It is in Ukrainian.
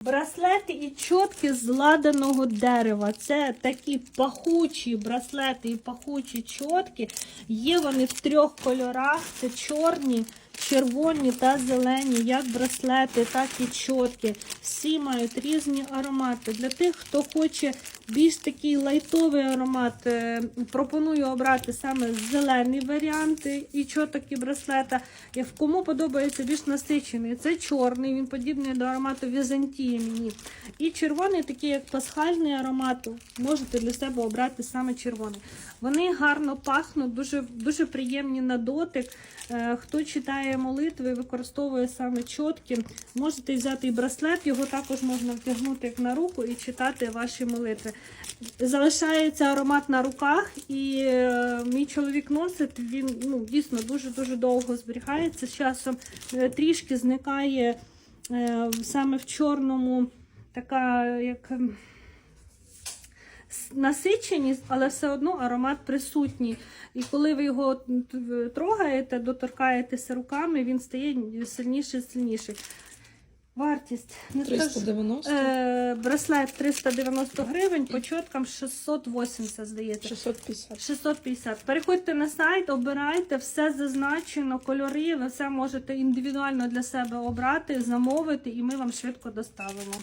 Браслети і чотки з ладаного дерева. Це такі пахучі браслети і пахучі чотки. Є вони в трьох кольорах: це чорні, червоні та зелені, як браслети, так і чотки. Всі мають різні аромати. Для тих, хто хоче більш такий лайтовий аромат, е, пропоную обрати саме зелені варіанти і чоток і браслета. Як кому подобається більш насичений, це чорний, він подібний до аромату Візантії мені. І червоний, такий як пасхальний аромат, можете для себе обрати саме червоний. Вони гарно пахнуть, дуже, дуже приємні на дотик. Е, Хто читає молитви, використовує саме чотки, можете взяти і браслет, його також можна втягнути на руку і читати ваші молитви. Залишається аромат на руках, і е, мій чоловік носить, він ну, дійсно дуже-дуже довго зберігається. З часом е, трішки зникає е, саме в чорному така як. Насиченість, але все одно аромат присутній. І коли ви його трогаєте, доторкаєтеся руками, він стає сильніший сильніший. Вартість не скажу. 390, Е, браслет 390 гривень, по чоткам 680, здається. 650. 650. Переходьте на сайт, обирайте, все зазначено, кольори, ви все можете індивідуально для себе обрати, замовити, і ми вам швидко доставимо.